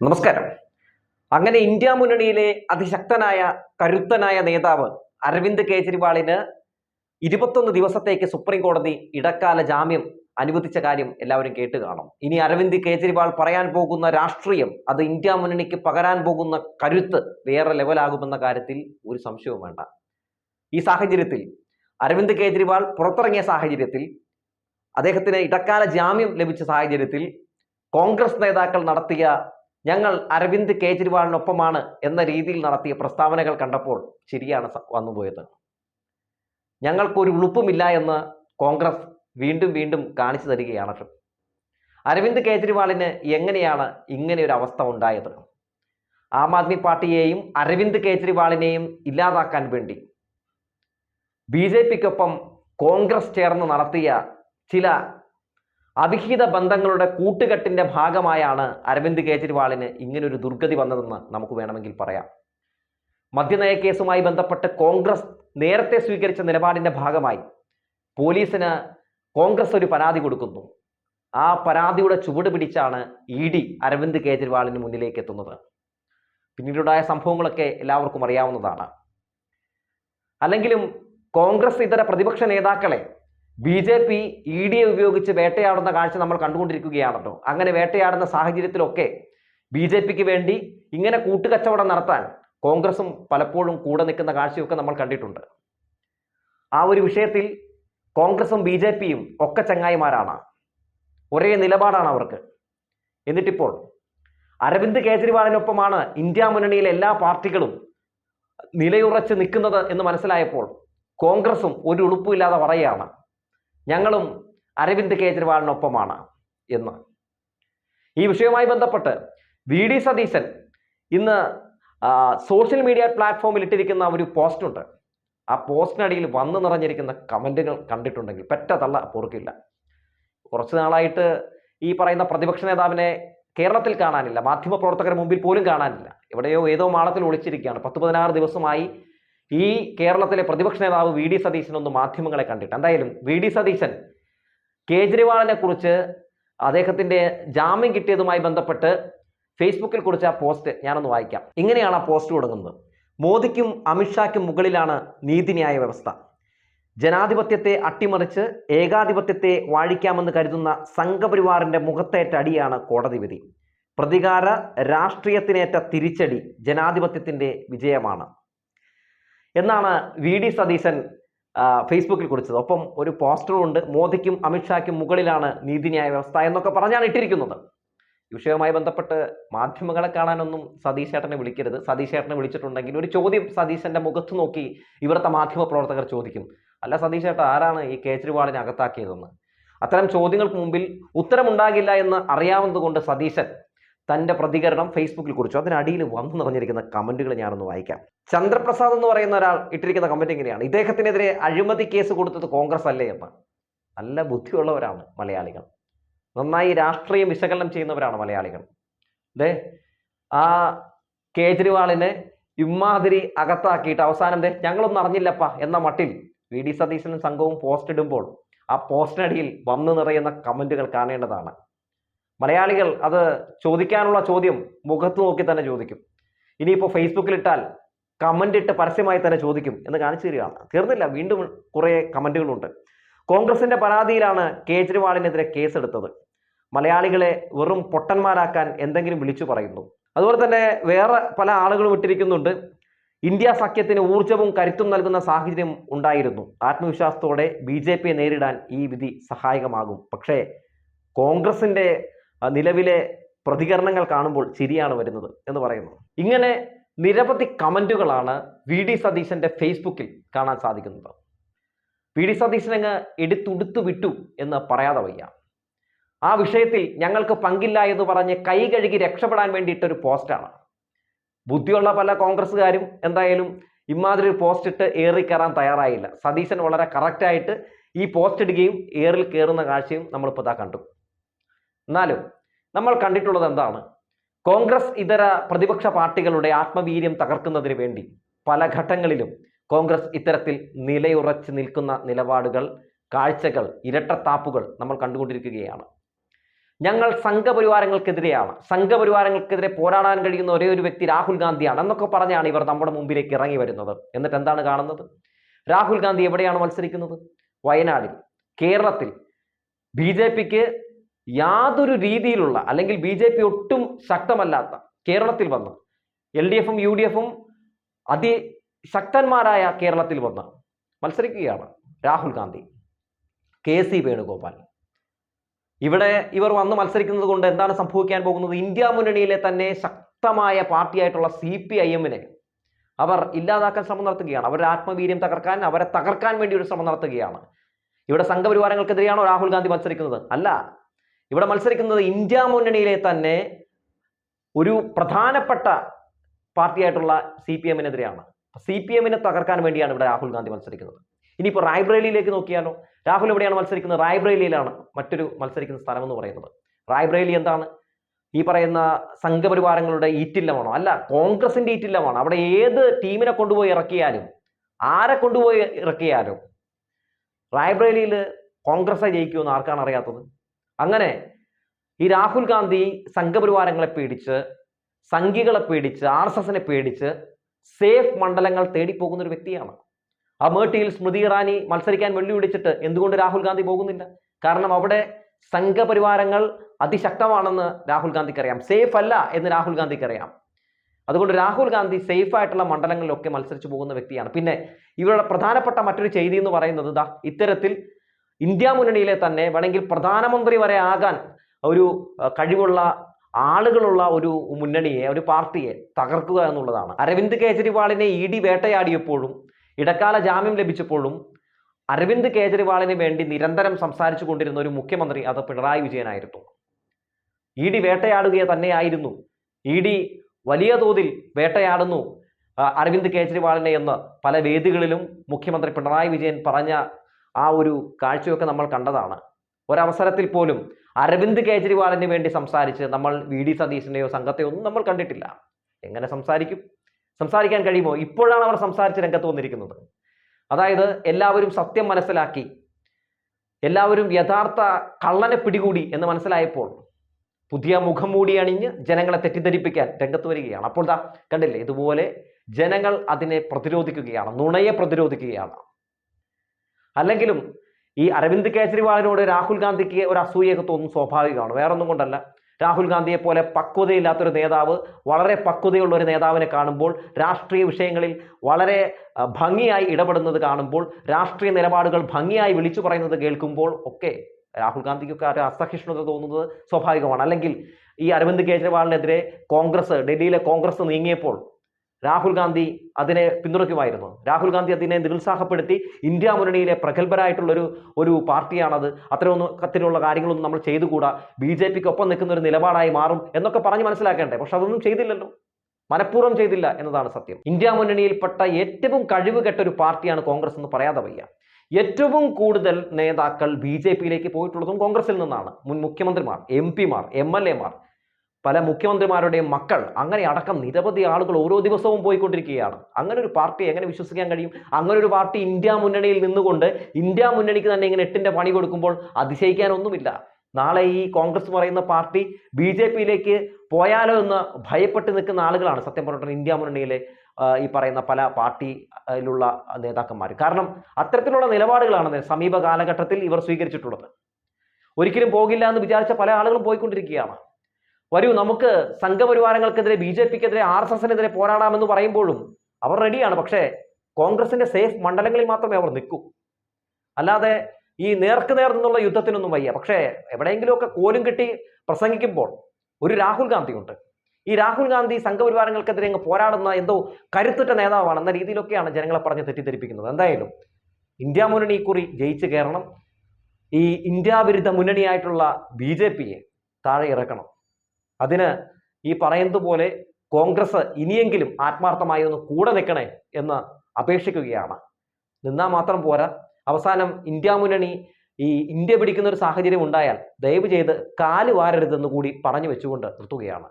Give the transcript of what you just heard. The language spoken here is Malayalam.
നമസ്കാരം. അങ്ങനെ ഇന്ത്യ മുന്നണിയിലെ അതിശക്തനായ കരുത്തനായ നേതാവ് അരവിന്ദ് കേജ്രിവാളിന് ഇരുപത്തൊന്ന് ദിവസത്തേക്ക് സുപ്രീം കോടതി ഇടക്കാല ജാമ്യം അനുവദിച്ച കാര്യം എല്ലാവരും കേട്ട് കാണും. ഇനി അരവിന്ദ് കേജ്രിവാൾ പറയാൻ പോകുന്ന രാഷ്ട്രീയം അത് ഇന്ത്യ മുന്നണിക്ക് പകരാൻ പോകുന്ന കരുത്ത് വേറെ ലെവലാകുമെന്ന കാര്യത്തിൽ ഒരു സംശയവും വേണ്ട. ഈ സാഹചര്യത്തിൽ അരവിന്ദ് കേജ്രിവാൾ പുറത്തിറങ്ങിയ സാഹചര്യത്തിൽ അദ്ദേഹത്തിന് ഇടക്കാല ജാമ്യം ലഭിച്ച സാഹചര്യത്തിൽ കോൺഗ്രസ് നേതാക്കൾ നടത്തിയ ഞങ്ങൾ അരവിന്ദ് കേജ്രിവാളിനൊപ്പമാണ് എന്ന രീതിയിൽ നടത്തിയ പ്രസ്താവനകൾ കണ്ടപ്പോൾ ശരിയാണ് വന്നുപോയത്. ഞങ്ങൾക്കൊരു ഉളുപ്പുമില്ല എന്ന് കോൺഗ്രസ് വീണ്ടും വീണ്ടും കാണിച്ചു തരികയാണ്. അരവിന്ദ് കേജ്രിവാളിന് എങ്ങനെയാണ് ഇങ്ങനെ ഒരു അവസ്ഥ ഉണ്ടായത്? ആം ആദ്മി പാർട്ടിയെയും അരവിന്ദ് കേജ്രിവാളിനെയും ഇല്ലാതാക്കാൻ വേണ്ടി ബി ജെ പിക്കൊപ്പം കോൺഗ്രസ് ചേർന്ന് നടത്തിയ ചില അവിഹിത ബന്ധങ്ങളുടെ കൂട്ടുകെട്ടിന്റെ ഭാഗമായാണ് അരവിന്ദ് കേജ്രിവാളിന് ഇങ്ങനൊരു ദുർഗതി വന്നതെന്ന് നമുക്ക് വേണമെങ്കിൽ പറയാം. മദ്യനയ കേസുമായി ബന്ധപ്പെട്ട് കോൺഗ്രസ് നേരത്തെ സ്വീകരിച്ച നിലപാടിന്റെ ഭാഗമായി പോലീസിന് കോൺഗ്രസ് ഒരു പരാതി കൊടുക്കുന്നു. ആ പരാതിയുടെ ചുവട് പിടിച്ചാണ് ഇ ഡി അരവിന്ദ് കേജ്രിവാളിന് മുന്നിലേക്ക് എത്തുന്നത്. പിന്നീടുണ്ടായ സംഭവങ്ങളൊക്കെ എല്ലാവർക്കും അറിയാവുന്നതാണ്. അല്ലെങ്കിലും കോൺഗ്രസ് ഇതര പ്രതിപക്ഷ നേതാക്കളെ ബി ജെ പി ഇ ഡിയെ ഉപയോഗിച്ച് വേട്ടയാടുന്ന കാഴ്ച നമ്മൾ കണ്ടുകൊണ്ടിരിക്കുകയാണല്ലോ. അങ്ങനെ വേട്ടയാടുന്ന സാഹചര്യത്തിലൊക്കെ ബി ജെ പിക്ക് വേണ്ടി ഇങ്ങനെ കൂട്ടുകച്ചവടം നടത്താൻ കോൺഗ്രസും പലപ്പോഴും കൂടെ നിൽക്കുന്ന കാഴ്ചയൊക്കെ നമ്മൾ കണ്ടിട്ടുണ്ട്. ആ ഒരു വിഷയത്തിൽ കോൺഗ്രസും ബി ജെ പിയും ഒക്കെ ചങ്ങായിമാരാണ്. ഒരേ നിലപാടാണ് അവർക്ക്. എന്നിട്ടിപ്പോൾ അരവിന്ദ് കേജ്രിവാളിനൊപ്പമാണ് ഇന്ത്യ മുന്നണിയിലെ എല്ലാ പാർട്ടികളും നിലയുറച്ച് നിൽക്കുന്നത് എന്ന് മനസ്സിലായപ്പോൾ കോൺഗ്രസും ഒരു ഉളുപ്പുമില്ലാതെ പറയുകയാണ്. ഞങ്ങളും അരവിന്ദ് കേജ്രിവാളിനൊപ്പമാണ് എന്ന്. ഈ വിഷയവുമായി ബന്ധപ്പെട്ട് വി ഡി സതീശൻ ഇന്ന് സോഷ്യൽ മീഡിയ പ്ലാറ്റ്ഫോമിൽ ഇട്ടിരിക്കുന്ന ഒരു പോസ്റ്റുണ്ട്. ആ പോസ്റ്റിനടിയിൽ വന്നു നിറഞ്ഞിരിക്കുന്ന കമന്റുകൾ കണ്ടിട്ടുണ്ടെങ്കിൽ പെറ്റ തള്ള പൊറുക്കില്ല. കുറച്ച് നാളായിട്ട് ഈ പറയുന്ന പ്രതിപക്ഷ നേതാവിനെ കേരളത്തിൽ കാണാനില്ല. മാധ്യമപ്രവർത്തകരുടെ മുമ്പിൽ പോലും കാണാനില്ല. എവിടെയോ ഏതോ മാളത്തിൽ ഒളിച്ചിരിക്കുകയാണ്. പത്ത് പതിനാറ് ദിവസമായി ഈ കേരളത്തിലെ പ്രതിപക്ഷ നേതാവ് വി ഡി സതീശൻ ഒന്ന് മാധ്യമങ്ങളെ കണ്ടിട്ട്. എന്തായാലും വി ഡി സതീശൻ കേജ്രിവാളിനെ കുറിച്ച് അദ്ദേഹത്തിന്റെ ജാമ്യം കിട്ടിയതുമായി ബന്ധപ്പെട്ട് ഫേസ്ബുക്കിൽ കുറിച്ച ആ പോസ്റ്റ് ഞാനൊന്ന് വായിക്കാം. ഇങ്ങനെയാണ് ആ പോസ്റ്റ് തുടങ്ങുന്നത് മോദിക്കും അമിത്ഷാക്കും മുകളിലാണ് നീതിന്യായ വ്യവസ്ഥ. ജനാധിപത്യത്തെ അട്ടിമറിച്ച് ഏകാധിപത്യത്തെ വാഴിക്കാമെന്ന് കരുതുന്ന സംഘപരിവാറിന്റെ മുഖത്തേറ്റ അടിയാണ് കോടതി വിധി. പ്രതികാര രാഷ്ട്രീയത്തിനേറ്റ തിരിച്ചടി ജനാധിപത്യത്തിന്റെ വിജയമാണ്. എന്നാണ് വി ഡി സതീശൻ ഫേസ്ബുക്കിൽ കുറിച്ചത്. ഒപ്പം ഒരു പോസ്റ്ററും ഉണ്ട്. മോദിക്കും അമിത്ഷായ്ക്കും മുകളിലാണ് നീതിന്യായ വ്യവസ്ഥ എന്നൊക്കെ പറഞ്ഞാണ് ഇട്ടിരിക്കുന്നത്. വിഷയവുമായി ബന്ധപ്പെട്ട് മാധ്യമങ്ങളെ കാണാനൊന്നും സതീഷ് ചേട്ടനെ വിളിക്കരുത്. സതീഷ് ചേട്ടനെ വിളിച്ചിട്ടുണ്ടെങ്കിൽ ഒരു ചോദ്യം സതീശന്റെ മുഖത്ത് നോക്കി ഇവിടുത്തെ മാധ്യമ പ്രവർത്തകർ ചോദിക്കും. അല്ല സതീഷ് ചേട്ടൻ ആരാണ് ഈ കേജ്രിവാളിനെ അകത്താക്കിയതെന്ന്? അത്തരം ചോദ്യങ്ങൾക്ക് മുമ്പിൽ ഉത്തരമുണ്ടാകില്ല എന്ന് അറിയാവുന്നതുകൊണ്ട് സതീശൻ തന്റെ പ്രതികരണം ഫേസ്ബുക്കിൽ കുറിച്ചു. അതിനടിയിൽ വന്നു നിറഞ്ഞിരിക്കുന്ന കമന്റുകൾ ഞാനൊന്ന് വായിക്കാം. ചന്ദ്രപ്രസാദ് എന്ന് പറയുന്ന ഒരാൾ ഇട്ടിരിക്കുന്ന കമന്റ് ഇങ്ങനെയാണ് ഇദ്ദേഹത്തിനെതിരെ അഴിമതി കേസ് കൊടുത്തത് കോൺഗ്രസ് അല്ലേ എന്ന്. നല്ല ബുദ്ധിയുള്ളവരാണ് മലയാളികൾ. നന്നായി രാഷ്ട്രീയം വിശകലനം ചെയ്യുന്നവരാണ് മലയാളികൾ. ദേ ആ കേജ്രിവാളിനെ ഇമ്മാതിരി അകത്താക്കിയിട്ട് അവസാനം ദേ ഞങ്ങളൊന്നും അറിഞ്ഞില്ലപ്പ എന്ന മട്ടിൽ വി. ഡി. സതീശനും സംഘവും പോസ്റ്റ് ഇടുമ്പോൾ ആ പോസ്റ്റിനടിയിൽ വന്നു നിറയുന്ന കമന്റുകൾ കാണേണ്ടതാണ്. മലയാളികൾ അത് ചോദിക്കാനുള്ള ചോദ്യം മുഖത്ത് നോക്കി തന്നെ ചോദിക്കും. ഇനിയിപ്പോൾ ഫേസ്ബുക്കിൽ ഇട്ടാൽ കമന്റ് ഇട്ട് പരസ്യമായി തന്നെ ചോദിക്കും എന്ന് കാണിച്ചു തരികയാണ്. തീർന്നില്ല വീണ്ടും കുറേ കമന്റുകളുണ്ട് കോൺഗ്രസിന്റെ പരാതിയിലാണ് കേജ്രിവാളിനെതിരെ കേസെടുത്തത്. മലയാളികളെ വെറും പൊട്ടന്മാരാക്കാൻ എന്തെങ്കിലും വിളിച്ചു പറയുന്നു. അതുപോലെ തന്നെ വേറെ പല ആളുകളും ഇട്ടിരിക്കുന്നുണ്ട്. ഇന്ത്യ സഖ്യത്തിന് ഊർജവും കരുത്തും നൽകുന്ന സാഹചര്യം ഉണ്ടായിരുന്നു. ആത്മവിശ്വാസത്തോടെ ബി നേരിടാൻ ഈ വിധി സഹായകമാകും. പക്ഷേ കോൺഗ്രസിന്റെ നിലവിലെ പ്രതികരണങ്ങൾ കാണുമ്പോൾ ചിരിയാണ് വരുന്നത് എന്ന് പറയുന്നു. ഇങ്ങനെ നിരവധി കമന്റുകളാണ് വി ഡി സതീശന്റെ ഫേസ്ബുക്കിൽ കാണാൻ സാധിക്കുന്നത്. വി ഡി സതീശനങ്ങ് എടുത്തുടുത്തു വിട്ടു എന്ന് പറയാതെ വയ്യ. ആ വിഷയത്തിൽ ഞങ്ങൾക്ക് പങ്കില്ല എന്ന് പറഞ്ഞ് കൈ കഴുകി രക്ഷപ്പെടാൻ വേണ്ടിയിട്ടൊരു പോസ്റ്റാണ് ബുദ്ധിയുള്ള പല കോൺഗ്രസ്സുകാരും എന്തായാലും ഇമാതിരി പോസ്റ്റ് ഇട്ട് ഏറി കയറാൻ തയ്യാറായില്ല. സതീശൻ വളരെ കറക്റ്റായിട്ട് ഈ പോസ്റ്റ് ഇടുകയും ഏറിൽ കയറുന്ന കാഴ്ചയും നമ്മളിപ്പോൾ ഇതാ കണ്ടു. എന്നാലും നമ്മൾ കണ്ടിട്ടുള്ളത് എന്താണ്? കോൺഗ്രസ് ഇതര പ്രതിപക്ഷ പാർട്ടികളുടെ ആത്മവീര്യം തകർക്കുന്നതിന് വേണ്ടി പല ഘട്ടങ്ങളിലും കോൺഗ്രസ് ഇത്തരത്തിൽ നിലയുറച്ച് നിൽക്കുന്ന നിലപാടുകൾ കാഴ്ചകൾ ഇരട്ടത്താപ്പുകൾ നമ്മൾ കണ്ടുകൊണ്ടിരിക്കുകയാണ്. ഞങ്ങൾ സംഘപരിവാരങ്ങൾക്കെതിരെയാണ്. സംഘപരിവാരങ്ങൾക്കെതിരെ പോരാടാൻ കഴിയുന്ന ഒരേ ഒരു വ്യക്തി രാഹുൽ ഗാന്ധിയാണ് എന്നൊക്കെ പറഞ്ഞാണ് ഇവർ നമ്മുടെ മുമ്പിലേക്ക് ഇറങ്ങി വരുന്നത്. എന്നിട്ട് എന്താണ് കാണുന്നത്? രാഹുൽ ഗാന്ധി എവിടെയാണ് മത്സരിക്കുന്നത്? വയനാടിൽ. കേരളത്തിൽ. ബി ജെ പിക്ക് യാതൊരു രീതിയിലുള്ള അല്ലെങ്കിൽ ബി ജെ പി ഒട്ടും ശക്തമല്ലാത്ത കേരളത്തിൽ വന്ന് എൽ ഡി എഫും യു ഡി എഫും അതിശക്തന്മാരായ കേരളത്തിൽ വന്ന് മത്സരിക്കുകയാണ് രാഹുൽ ഗാന്ധി കെ സി വേണുഗോപാൽ. ഇവിടെ ഇവർ വന്ന് മത്സരിക്കുന്നത് കൊണ്ട് എന്താണ് സംഭവിക്കാൻ പോകുന്നത്? ഇന്ത്യ മുന്നണിയിലെ തന്നെ ശക്തമായ പാർട്ടിയായിട്ടുള്ള സി പി ഐ എമ്മിനെ അവർ ഇല്ലാതാക്കാൻ ശ്രമം നടത്തുകയാണ്. അവരുടെ ആത്മവീര്യം തകർക്കാൻ അവരെ തകർക്കാൻ വേണ്ടി ഒരു ശ്രമം നടത്തുകയാണ്. ഇവിടെ സംഘപരിവാരങ്ങൾക്കെതിരെയാണോ രാഹുൽ ഗാന്ധി മത്സരിക്കുന്നത്? അല്ല. ഇവിടെ മത്സരിക്കുന്നത് ഇന്ത്യ മുന്നണിയിലെ തന്നെ ഒരു പ്രധാനപ്പെട്ട പാർട്ടിയായിട്ടുള്ള സി പി എമ്മിനെതിരെയാണ്. സി പി എമ്മിനെ തകർക്കാൻ വേണ്ടിയാണ് ഇവിടെ രാഹുൽ ഗാന്ധി മത്സരിക്കുന്നത്. ഇനിയിപ്പോൾ റായ്ബ്രേലിയിലേക്ക് നോക്കിയാലോ? രാഹുൽ എവിടെയാണ് മത്സരിക്കുന്നത്? റായ്ബ്രേലിയിലാണ് മറ്റൊരു മത്സരിക്കുന്ന സ്ഥലം എന്ന് പറയുന്നത്. റായ്ബ്രേലി എന്താണ്? ഈ പറയുന്ന സംഘപരിവാരങ്ങളുടെ ഈറ്റില്ലമാണോ? അല്ല കോൺഗ്രസിന്റെ ഈറ്റില്ലമാണ്. അവിടെ ഏത് ടീമിനെ കൊണ്ടുപോയി ഇറക്കിയാലും ആരെ കൊണ്ടുപോയി ഇറക്കിയാലും റായ്ബ്രേലിയിൽ കോൺഗ്രസ് ജയിക്കുമെന്ന് ആർക്കാണ് അറിയാത്തത്? അങ്ങനെ ഈ രാഹുൽ ഗാന്ധി സംഘപരിവാരങ്ങളെ പേടിച്ച് സംഘികളെ പേടിച്ച് ആർ എസ് എസിനെ പേടിച്ച് സേഫ് മണ്ഡലങ്ങൾ തേടിപ്പോകുന്ന ഒരു വ്യക്തിയാണ് അമേഠിയിൽ സ്മൃതി ഇറാനി മത്സരിക്കാൻ വെല്ലുവിളിച്ചിട്ട് എന്തുകൊണ്ട് രാഹുൽ ഗാന്ധി പോകുന്നില്ല? കാരണം അവിടെ സംഘപരിവാരങ്ങൾ അതിശക്തമാണെന്ന് രാഹുൽ ഗാന്ധിക്ക് അറിയാം സേഫ് അല്ല എന്ന് രാഹുൽ ഗാന്ധിക്ക് അറിയാം അതുകൊണ്ട് രാഹുൽ ഗാന്ധി സേഫ് ആയിട്ടുള്ള മണ്ഡലങ്ങളിലൊക്കെ മത്സരിച്ചു പോകുന്ന വ്യക്തിയാണ്. പിന്നെ ഇവരുടെ പ്രധാനപ്പെട്ട മറ്റൊരു ചെയ്തി എന്ന് പറയുന്നത് ഇത്തരത്തിൽ ഇന്ത്യ മുന്നണിയിലെ തന്നെ വേണമെങ്കിൽ പ്രധാനമന്ത്രി വരെ ആകാൻ ഒരു കഴിവുള്ള ആളുകളുള്ള ഒരു മുന്നണിയെ ഒരു പാർട്ടിയെ തകർക്കുക എന്നുള്ളതാണ്. അരവിന്ദ് കേജ്രിവാളിനെ ഇ ഡി വേട്ടയാടിയപ്പോഴും ഇടക്കാല ജാമ്യം ലഭിച്ചപ്പോഴും അരവിന്ദ് കേജ്രിവാളിന് വേണ്ടി നിരന്തരം സംസാരിച്ചു കൊണ്ടിരുന്ന ഒരു മുഖ്യമന്ത്രി അത് പിണറായി വിജയനായിരുന്നു. ഇ ഡി വേട്ടയാടുക തന്നെയായിരുന്നു. ഇ ഡി വലിയ തോതിൽ വേട്ടയാടുന്നു അരവിന്ദ് കേജ്രിവാളിനെ എന്ന് പല വേദികളിലും മുഖ്യമന്ത്രി പിണറായി വിജയൻ പറഞ്ഞ ആ ഒരു കാഴ്ചയൊക്കെ നമ്മൾ കണ്ടതാണ്. ഒരവസരത്തിൽ പോലും അരവിന്ദ് കേജ്രിവാളിന് വേണ്ടി സംസാരിച്ച് നമ്മൾ വി ഡി സതീശിന്റെയോ സംഘത്തെയോ ഒന്നും നമ്മൾ കണ്ടിട്ടില്ല. എങ്ങനെ സംസാരിക്കും? സംസാരിക്കാൻ കഴിയുമോ? ഇപ്പോഴാണ് അവർ സംസാരിച്ച് രംഗത്ത് വന്നിരിക്കുന്നത്. അതായത് എല്ലാവരും സത്യം മനസ്സിലാക്കി എല്ലാവരും യഥാർത്ഥ കള്ളനെ പിടികൂടി എന്ന് മനസ്സിലായപ്പോൾ പുതിയ മുഖം മൂടി അണിഞ്ഞ് ജനങ്ങളെ തെറ്റിദ്ധരിപ്പിക്കാൻ രംഗത്ത് വരികയാണ്. അപ്പോൾ ദാ കണ്ടില്ലേ ഇതുപോലെ ജനങ്ങൾ അതിനെ പ്രതിരോധിക്കുകയാണ് നുണയെ പ്രതിരോധിക്കുകയാണ്. അല്ലെങ്കിലും ഈ അരവിന്ദ് കേജ്രിവാളിനോട് രാഹുൽ ഗാന്ധിക്ക് ഒരു അസൂയൊക്കെ തോന്നും സ്വാഭാവികമാണ്. വേറൊന്നും കൊണ്ടല്ല. രാഹുൽ ഗാന്ധിയെ പോലെ പക്വതയില്ലാത്തൊരു നേതാവ് വളരെ പക്വതയുള്ള ഒരു നേതാവിനെ കാണുമ്പോൾ രാഷ്ട്രീയ വിഷയങ്ങളിൽ വളരെ ഭംഗിയായി ഇടപെടുന്നത് കാണുമ്പോൾ രാഷ്ട്രീയ നിലപാടുകൾ ഭംഗിയായി വിളിച്ചു പറയുന്നത് കേൾക്കുമ്പോൾ ഒക്കെ രാഹുൽ ഗാന്ധിക്കൊക്കെ ഒരു അസഹിഷ്ണുത തോന്നുന്നത് സ്വാഭാവികമാണ്. അല്ലെങ്കിൽ ഈ അരവിന്ദ് കെജ്രിവാളിനെതിരെ കോൺഗ്രസ് ഡൽഹിയിലെ കോൺഗ്രസ് നീങ്ങിയപ്പോൾ രാഹുൽ ഗാന്ധി അതിനെ പിന്തുണയ്ക്കുമായിരുന്നു. രാഹുൽ ഗാന്ധി അതിനെ നിരുത്സാഹപ്പെടുത്തി ഇന്ത്യ മുന്നണിയിലെ പ്രഗത്ഭരായിട്ടുള്ളൊരു ഒരു പാർട്ടിയാണത്. അത്തരമൊന്നും കത്തിനുള്ള കാര്യങ്ങളൊന്നും നമ്മൾ ചെയ്തുകൂടാ. ബി ജെ പിക്ക് ഒപ്പം നിൽക്കുന്ന ഒരു നിലപാടായി മാറും എന്നൊക്കെ പറഞ്ഞ് മനസ്സിലാക്കേണ്ടേ? പക്ഷെ അതൊന്നും ചെയ്തില്ലല്ലോ. മനഃപൂർവം ചെയ്തില്ല എന്നതാണ് സത്യം. ഇന്ത്യ മുന്നണിയിൽപ്പെട്ട ഏറ്റവും കഴിവ് കെട്ട ഒരു പാർട്ടിയാണ് കോൺഗ്രസ് എന്ന് പറയാതെ വയ്യ. ഏറ്റവും കൂടുതൽ നേതാക്കൾ ബി ജെ പിയിലേക്ക് പോയിട്ടുള്ളതും കോൺഗ്രസിൽ നിന്നാണ്. മുൻ മുഖ്യമന്ത്രിമാർ എം പിമാർ എം എൽ എമാർ പല മുഖ്യമന്ത്രിമാരുടെയും മക്കൾ അങ്ങനെ അടക്കം നിരവധി ആളുകൾ ഓരോ ദിവസവും പോയിക്കൊണ്ടിരിക്കുകയാണ്. അങ്ങനെ ഒരു പാർട്ടി എങ്ങനെ വിശ്വസിക്കാൻ കഴിയും? അങ്ങനെ ഒരു പാർട്ടി ഇന്ത്യ മുന്നണിയിൽ നിന്നുകൊണ്ട് ഇന്ത്യ മുന്നണിക്ക് തന്നെ ഇങ്ങനെ എട്ടിന്റെ പണി കൊടുക്കുമ്പോൾ അതിശയിക്കാനൊന്നുമില്ല. നാളെ ഈ കോൺഗ്രസ് പറയുന്ന പാർട്ടി ബി ജെ പിയിലേക്ക് പോയാലോ എന്ന് ഭയപ്പെട്ട് നിൽക്കുന്ന ആളുകളാണ് സത്യം പറഞ്ഞിട്ട് ഇന്ത്യ മുന്നണിയിലെ ഈ പറയുന്ന പല പാർട്ടിയിലുള്ള നേതാക്കന്മാർ കാരണം അത്തരത്തിലുള്ള നിലപാടുകളാണ് സമീപ കാലഘട്ടത്തിൽ ഇവർ സ്വീകരിച്ചിട്ടുള്ളത്. ഒരിക്കലും പോകില്ല എന്ന് വിചാരിച്ച പല ആളുകളും പോയിക്കൊണ്ടിരിക്കുകയാണ്. വരൂ നമുക്ക് സംഘപരിവാരങ്ങൾക്കെതിരെ ബി ജെ പിക്കെതിരെ ആർ എസ് എസിനെതിരെ പോരാടാമെന്ന് പറയുമ്പോഴും അവർ റെഡിയാണ് പക്ഷേ കോൺഗ്രസിന്റെ സേഫ് മണ്ഡലങ്ങളിൽ മാത്രമേ അവർ നിൽക്കൂ. അല്ലാതെ ഈ നേർക്ക് നേർ നിന്നുള്ള യുദ്ധത്തിനൊന്നും വയ്യ. പക്ഷേ എവിടെയെങ്കിലുമൊക്കെ കോലും കിട്ടി പ്രസംഗിക്കുമ്പോൾ ഒരു രാഹുൽ ഗാന്ധി ഉണ്ട് ഈ രാഹുൽ ഗാന്ധി സംഘപരിവാരങ്ങൾക്കെതിരെ അങ്ങ് പോരാടുന്ന എന്തോ കരുത്തുറ്റ നേതാവാണ് എന്ന രീതിയിലൊക്കെയാണ് ജനങ്ങളെ പറഞ്ഞ് തെറ്റിദ്ധരിപ്പിക്കുന്നത്. എന്തായാലും ഇന്ത്യ മുന്നണി കുറി ജയിച്ചു കയറണം ഈ ഇന്ത്യ വിരുദ്ധ മുന്നണിയായിട്ടുള്ള ബി ജെ പിയെ താഴെ ഇറക്കണം. അതിന് ഈ പറയുന്നത് പോലെ കോൺഗ്രസ് ഇനിയെങ്കിലും ആത്മാർത്ഥമായി ഒന്ന് കൂടെ നിൽക്കണേ എന്ന് അപേക്ഷിക്കുകയാണ്. നിന്നാൽ മാത്രം പോരാ. അവസാനം ഇന്ത്യ മുന്നണി ഈ ഇന്ത്യ പിടിക്കുന്ന ഒരു സാഹചര്യം ഉണ്ടായാൽ ദയവ് ചെയ്ത് കാൽ വാരരുതെന്ന് കൂടി പറഞ്ഞു വെച്ചുകൊണ്ട് നിർത്തുകയാണ്.